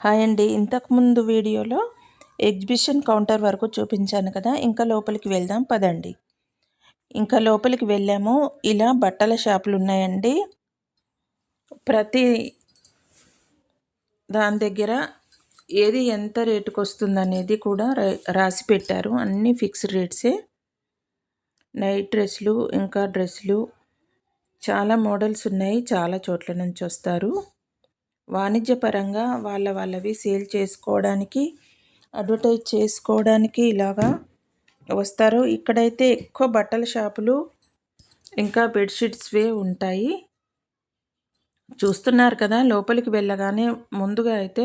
Hi అండి. ఇంతకుముందు వీడియోలో ఎగ్జిబిషన్ కౌంటర్ వరకు చూపించాను కదా ఇంకా లోపలికి వెళ్దాం పదండి. ఇంకా లోపలికి వెళ్ళాము. ఇలా బట్టల షాపులు ఉన్నాయండి. ప్రతి దాని దగ్గర ఏది ఎంత రేటుకు వస్తుంది అనేది కూడా రాసి పెట్టారు. అన్నీ ఫిక్స్డ్ రేట్సే. నైట్ డ్రెస్సులు ఇంకా డ్రెస్సులు. చాలా మోడల్స్ ఉన్నాయి. చాలా చోట్ల నుంచి వస్తారు. వాణిజ్యపరంగా వాళ్ళ వాళ్ళవి సేల్ చేసుకోవడానికి అడ్వర్టైజ్ చేసుకోవడానికి ఇలాగా వస్తారు. ఇక్కడైతే ఎక్కువ బట్టల షాపులు ఇంకా బెడ్షీట్స్వే ఉంటాయి. చూస్తున్నారు కదా లోపలికి వెళ్ళగానే ముందుగా అయితే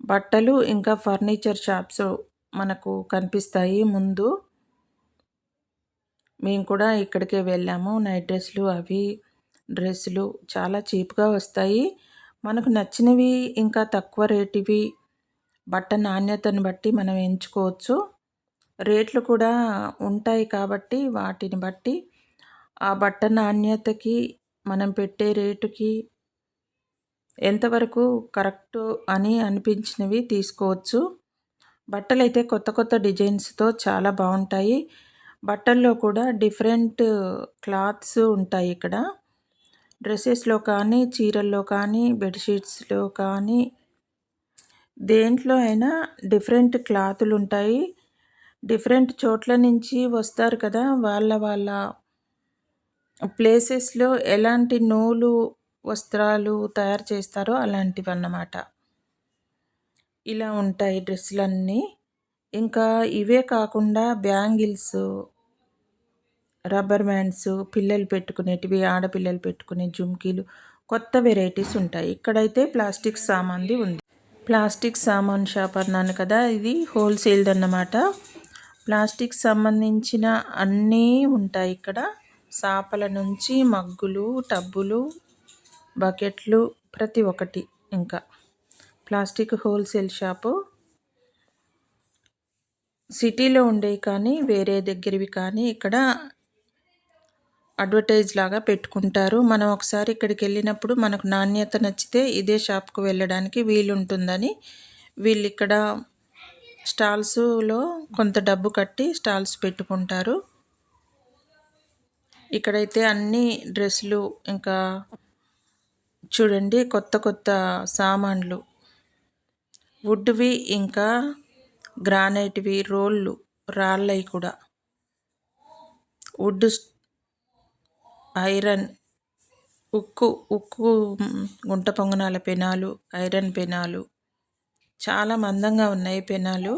బట్టలు ఇంకా ఫర్నిచర్ షాప్స్ మనకు కనిపిస్తాయి ముందు. మేము కూడా ఇక్కడికే వెళ్ళాము. నైట్ డ్రెస్సులు అవి డ్రెస్సులు చాలా చీప్గా వస్తాయి. మనకు నచ్చినవి ఇంకా తక్కువ రేటువి బట్ట నాణ్యతను బట్టి మనం ఎంచుకోవచ్చు. రేట్లు కూడా ఉంటాయి కాబట్టి వాటిని బట్టి ఆ బట్ట నాణ్యతకి మనం పెట్టే రేటుకి ఎంతవరకు కరెక్ట్ అని అనిపించినవి తీసుకోవచ్చు. బట్టలు అయితే కొత్త కొత్త డిజైన్స్తో చాలా బాగుంటాయి. బట్టల్లో కూడా డిఫరెంట్ క్లాత్స్ ఉంటాయి ఇక్కడ. డ్రెస్సెస్లో కానీ చీరల్లో కానీ బెడ్షీట్స్లో కానీ దేంట్లో అయినా డిఫరెంట్ క్లాతులు ఉంటాయి డిఫరెంట్ చోట్ల నుంచి వస్తారు కదా! వాళ్ళ వాళ్ళ ప్లేసెస్లో ఎలాంటి నూలు వస్త్రాలు తయారు చేస్తారో అలాంటివి అన్నమాట ఇలా ఉంటాయి డ్రెస్సులన్నీ. ఇంకా ఇవే కాకుండా బ్యాంగిల్స్ రబ్బర్ బ్యాండ్స్ పిల్లలు పెట్టుకునేటివి ఆడపిల్లలు పెట్టుకునే జుమ్కీలు కొత్త వెరైటీస్ ఉంటాయి. ఇక్కడైతే ప్లాస్టిక్ సామాన్ది ఉంది. ప్లాస్టిక్ సామాన్ షాప్ అన్నాను కదా ఇది హోల్సేల్ది అన్నమాట. ప్లాస్టిక్ సంబంధించిన అన్నీ ఉంటాయి ఇక్కడ. చాపల నుంచి మగ్గులు టబ్బులు బకెట్లు ప్రతి ఒక్కటి ఇంకా. Plastic wholesale shop. సిటీలో ఉండేవి కానీ వేరే దగ్గరవి కానీ ఇక్కడ అడ్వర్టైజ్ లాగా పెట్టుకుంటారు. మనం ఒకసారి ఇక్కడికి వెళ్ళినప్పుడు మనకు నాణ్యత నచ్చితే ఇదే షాప్కు వెళ్ళడానికి వీలుంటుందని. వీళ్ళు ఇక్కడ స్టాల్స్లో కొంత డబ్బు కట్టి స్టాల్స్ పెట్టుకుంటారు. ఇక్కడైతే అన్ని డ్రెస్సులు ఇంకా చూడండి కొత్త కొత్త సామాన్లు. వుడ్వి ఇంకా గ్రానైట్వి రోళ్ళు రాళ్ళవి కూడా. వుడ్ ఐరన్ ఉక్కు ఉక్కు గుంట పొంగనాల పెనాలు ఐరన్ పెనాలు చాలా మందంగా ఉన్నాయి పెనాలు.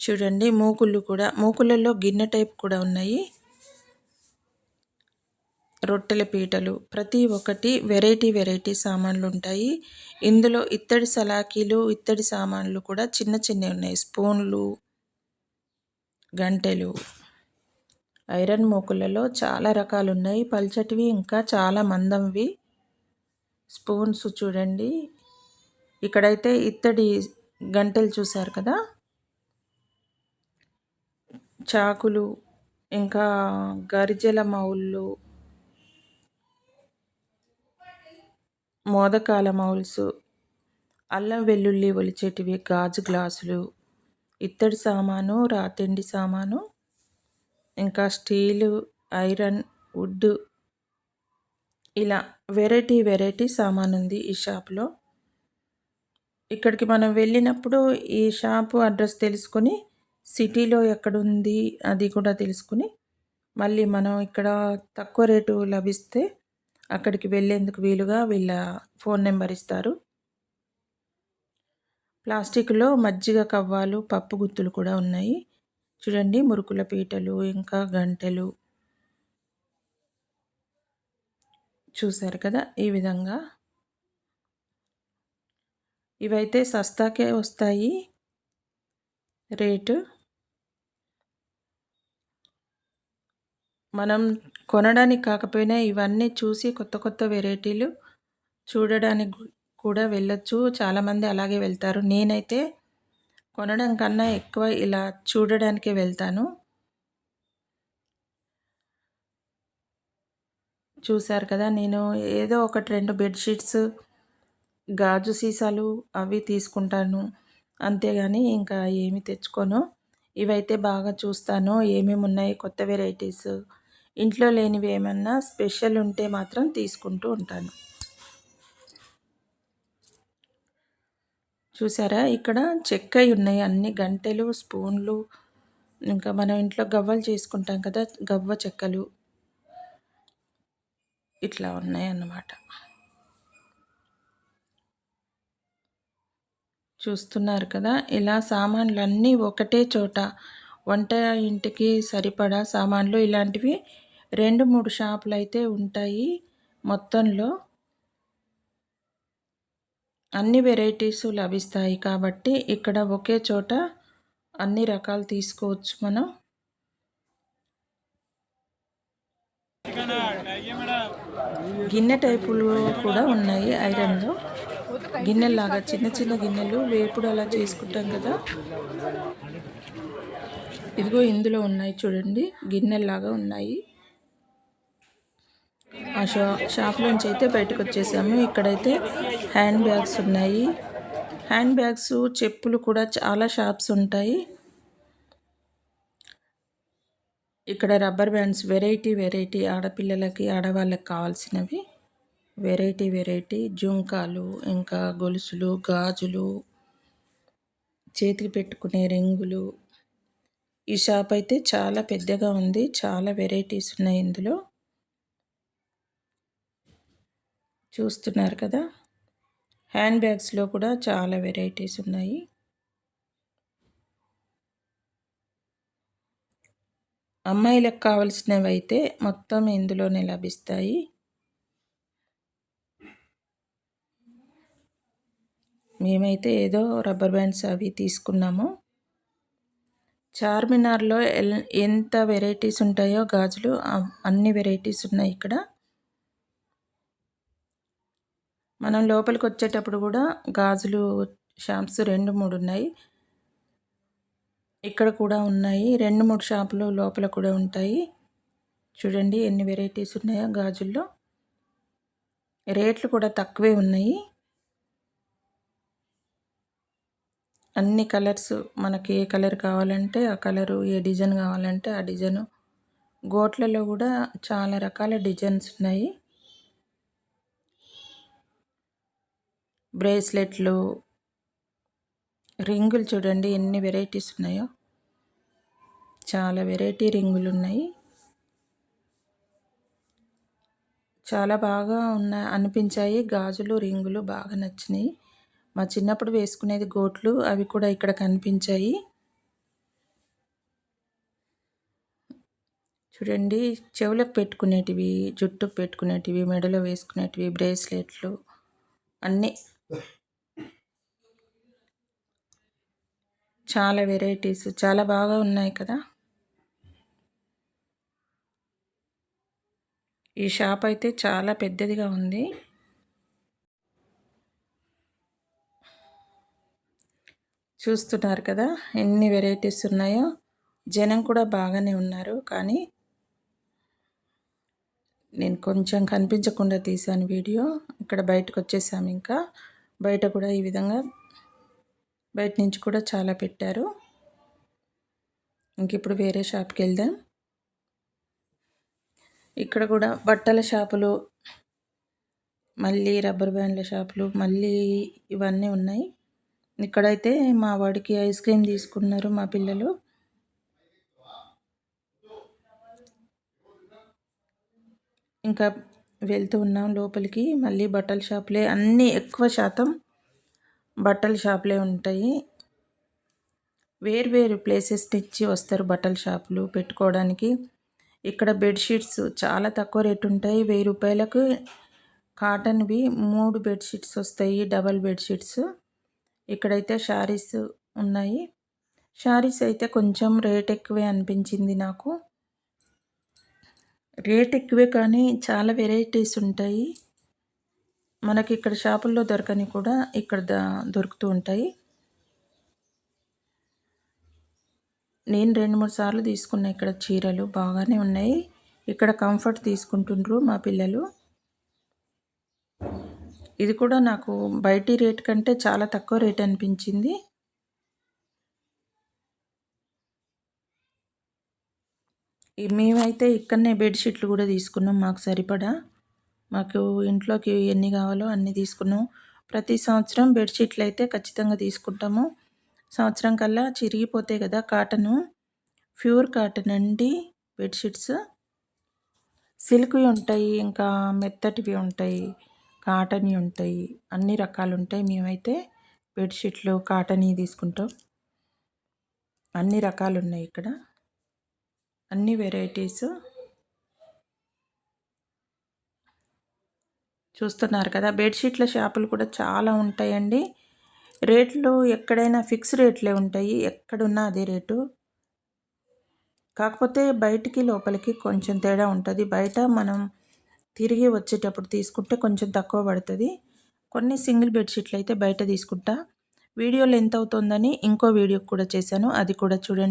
చూడండి మూకుళ్ళు కూడా మూకులలో గిన్నె టైప్ కూడా ఉన్నాయి. రొట్టెల పీటలు ప్రతి ఒక్కటి వెరైటీ వెరైటీ సామాన్లు ఉంటాయి. ఇందులో ఇత్తడి సలాకీలు ఇత్తడి సామాన్లు కూడా చిన్న చిన్నవి ఉన్నాయి. స్పూన్లు గంటెలు ఐరన్ మూకులలో చాలా రకాలు ఉన్నాయి పల్చటివి ఇంకా చాలా మందంవి. స్పూన్స్ చూడండి. ఇక్కడైతే ఇత్తడి గంటలు చూసారు కదా? చాకులు ఇంకా గరిజల మౌళ్ళు మోదకాల మౌల్స్ అల్లం వెల్లుల్లి ఒలిచేటివి గాజు గ్లాసులు ఇత్తడి సామాను రాతిండి సామాను ఇంకా స్టీలు ఐరన్ వుడ్ ఇలా వెరైటీ వెరైటీ సామాన్ ఉంది ఈ షాప్లో. ఇక్కడికి మనం వెళ్ళినప్పుడు ఈ షాపు అడ్రస్ తెలుసుకొని సిటీలో ఎక్కడుంది అది కూడా తెలుసుకుని మళ్ళీ మనం ఇక్కడ తక్కువ రేటు లభిస్తే అక్కడికి వెళ్ళేందుకు వీలుగా వీళ్ళ ఫోన్ నెంబర్ ఇస్తారు. ప్లాస్టిక్లో మజ్జిగ కవ్వాలు పప్పు గుత్తులు కూడా ఉన్నాయి. చూడండి మురుకుల పీటలు ఇంకా గంటెలు. చూశారు కదా ఈ విధంగా. ఇవైతే సస్తాకే వస్తాయి. రేటు. మనం కొనడానికి కాకపోయినా ఇవన్నీ చూసి కొత్త కొత్త వెరైటీలు చూడడానికి కూడా వెళ్ళొచ్చు. చాలామంది అలాగే వెళ్తారు. నేనైతే కొనడం కన్నా ఎక్కువ ఇలా చూడడానికి వెళ్తాను. చూశారు కదా నేను ఏదో ఒకటి రెండు బెడ్షీట్స్ గాజు సీసాలు అవి తీసుకుంటాను. అంతేగాని ఇంకా ఏమి తెచ్చుకోను. ఇవైతే బాగా చూస్తాను ఏమేమి ఉన్నాయి కొత్త వెరైటీస్ ఇంట్లో లేనివి ఏమన్నా స్పెషల్ ఉంటే మాత్రం తీసుకుంటూ ఉంటాను. చూసారా? ఇక్కడ చెక్క ఉన్నాయి. అన్ని గంటెలు స్పూన్లు. ఇంకా మనం ఇంట్లో గవ్వలు చేసుకుంటాం కదా గవ్వ చెక్కలు. ఇట్లా ఉన్నాయి అన్నమాట. చూస్తున్నారు కదా? ఇలా సామాన్లన్నీ ఒకటే చోట. వంట ఇంటికి సరిపడా సామాన్లు ఇలాంటివి రెండు మూడు షాపులు అయితే ఉంటాయి మొత్తంలో. అన్ని వెరైటీస్ లభిస్తాయి కాబట్టి ఇక్కడ ఒకే చోట అన్ని రకాలు తీసుకోవచ్చు మనం. గిన్నె టైపులు కూడా ఉన్నాయి ఐరన్లో. గిన్నెలాగా చిన్న చిన్న గిన్నెలు వేపుడు అలా చేసుకుంటాం కదా. ఇదిగో ఇందులో ఉన్నాయి చూడండి గిన్నెలాగా ఉన్నాయి. ఆ షా షాప్ నుంచి అయితే బయటకు వచ్చేసాము. ఇక్కడైతే హ్యాండ్ బ్యాగ్స్ ఉన్నాయి. హ్యాండ్ బ్యాగ్స్ చెప్పులు కూడా చాలా షాప్స్ ఉంటాయి. ఇక్కడ రబ్బర్ బ్యాండ్స్ వెరైటీ వెరైటీ ఆడపిల్లలకి ఆడవాళ్ళకి కావాల్సినవి. వెరైటీ వెరైటీ జుంకాలు ఇంకా గొలుసులు గాజులు చేతికి పెట్టుకునే రింగులు. ఈ షాప్ అయితే చాలా పెద్దగా ఉంది. చాలా వెరైటీస్ ఉన్నాయి ఇందులో. చూస్తున్నారు కదా. హ్యాండ్ బ్యాగ్స్లో కూడా చాలా వెరైటీస్ ఉన్నాయి. అమ్మాయిలకు కావలసినవి అయితే మొత్తం ఇందులోనే లభిస్తాయి. మేమైతే ఏదో రబ్బర్ బ్యాండ్స్ అవి తీసుకున్నాము. చార్మినార్లో ఎంత వెరైటీస్ ఉంటాయో గాజులు అన్ని వెరైటీస్ ఉన్నాయి ఇక్కడ. మనం లోపలికి వచ్చేటప్పుడు కూడా గాజులు షాప్స్ రెండు మూడు ఉన్నాయి. ఇక్కడ కూడా ఉన్నాయి. రెండు మూడు షాపులు లోపల కూడా ఉంటాయి. చూడండి ఎన్ని వెరైటీస్ ఉన్నాయో గాజుల్లో. రేట్లు కూడా తక్కువే ఉన్నాయి. అన్ని కలర్స్ మనకి ఏ కలర్ కావాలంటే ఆ కలరు ఏ డిజైన్ కావాలంటే ఆ డిజైను. గోట్లలో కూడా చాలా రకాల డిజైన్స్ ఉన్నాయి. బ్రేస్లెట్లు రింగులు చూడండి ఎన్ని వెరైటీస్ ఉన్నాయో. చాలా వెరైటీ రింగులు ఉన్నాయి. చాలా బాగా ఉన్న అనిపించాయి. గాజులు రింగులు బాగా నచ్చినాయి. మా చిన్నప్పుడు వేసుకునేది గోట్లు అవి కూడా ఇక్కడ కనిపించాయి. చూడండి చెవులకు పెట్టుకునేటివి జుట్టుకు పెట్టుకునేటివి మెడలో వేసుకునేటివి బ్రేస్లెట్లు అన్నీ చాలా వెరైటీస్ చాలా బాగా ఉన్నాయి కదా? ఈ షాప్ అయితే చాలా పెద్దదిగా ఉంది. చూస్తున్నారు కదా ఎన్ని వెరైటీస్ ఉన్నాయో? జనం కూడా బాగానే ఉన్నారు కానీ నేను కొంచెం కనిపించకుండా తీశాను వీడియో. ఇక్కడ బయటకు వచ్చేసాము ఇంకా. బయట కూడా ఈ విధంగా బయట నుంచి కూడా చాలా పెట్టారు. ఇంక ఇప్పుడు వేరే షాప్కి వెళ్దాం. ఇక్కడ కూడా బట్టల షాపులు మళ్ళీ రబ్బర్ బ్యాండ్ల షాపులు మళ్ళీ ఇవన్నీ ఉన్నాయి. ఇక్కడైతే మా వాడికి ఐస్ క్రీమ్ తీసుకున్నారు మా పిల్లలు. ఇంకా వెళ్తూ ఉన్నాం లోపలికి. మళ్ళీ బట్టల షాపులే. అన్నీ ఎక్కువ శాతం బట్టల షాపులే ఉంటాయి. వేరు వేరు ప్లేసెస్ నుంచి వస్తారు బట్టల షాపులు పెట్టుకోవడానికి. ఇక్కడ బెడ్షీట్స్ చాలా తక్కువ రేటు ఉంటాయి. వెయ్యి రూపాయలకు కాటన్వి మూడు బెడ్షీట్స్ వస్తాయి. డబల్ బెడ్షీట్స్ ఇక్కడైతే శారీస్ ఉన్నాయి. శారీస్ అయితే కొంచెం రేట్ ఎక్కువే అనిపించింది నాకు. రేట్ ఎక్కువే కానీ చాలా వెరైటీస్ ఉంటాయి. మనకి ఇక్కడ షాపుల్లో దొరకని కూడా ఇక్కడ దొరుకుతూ ఉంటాయి. నేను రెండు మూడు సార్లు తీసుకున్నా ఇక్కడ చీరలు బాగానే ఉన్నాయి. ఇక్కడ కంఫర్ట్ తీసుకుంటుండ్రు మా పిల్లలు. ఇది కూడా నాకు బయటి రేట్ కంటే చాలా తక్కువ రేట్ అనిపించింది. మేమైతే ఇక్కడనే బెడ్షీట్లు కూడా తీసుకున్నాం మాకు సరిపడా. మాకు ఇంట్లోకి ఎన్ని కావాలో అన్నీ తీసుకున్నాం. ప్రతి సంవత్సరం బెడ్షీట్లు అయితే ఖచ్చితంగా తీసుకుంటాము. సంవత్సరం కల్లా చిరిగిపోతాయి కదా కాటను. ప్యూర్ కాటన్ అండి బెడ్షీట్స్ సిల్క్వి ఉంటాయి ఇంకా మెత్తటివి ఉంటాయి కాటన్వి ఉంటాయి. అన్ని రకాలు ఉంటాయి. మేమైతే బెడ్షీట్లు కాటన్వి తీసుకుంటాం. అన్ని రకాలు ఉన్నాయి ఇక్కడ. అన్ని వెరైటీస్ చూస్తున్నారు కదా బెడ్షీట్ల షాపులు కూడా చాలా ఉంటాయండి. రేట్లు ఎక్కడైనా ఫిక్స్ రేట్లే ఉంటాయి ఎక్కడున్నా అదే రేటు. కాకపోతే బయటికి లోపలికి కొంచెం తేడా ఉంటుంది. బయట మనం తిరిగి వచ్చేటప్పుడు తీసుకుంటే కొంచెం తక్కువ పడుతుంది. కొన్ని సింగిల్ బెడ్షీట్లు అయితే బయట తీసుకుంటా. వీడియోలు ఎంత అవుతుందని ఇంకో వీడియో కూడా చేశాను అది కూడా చూడండి.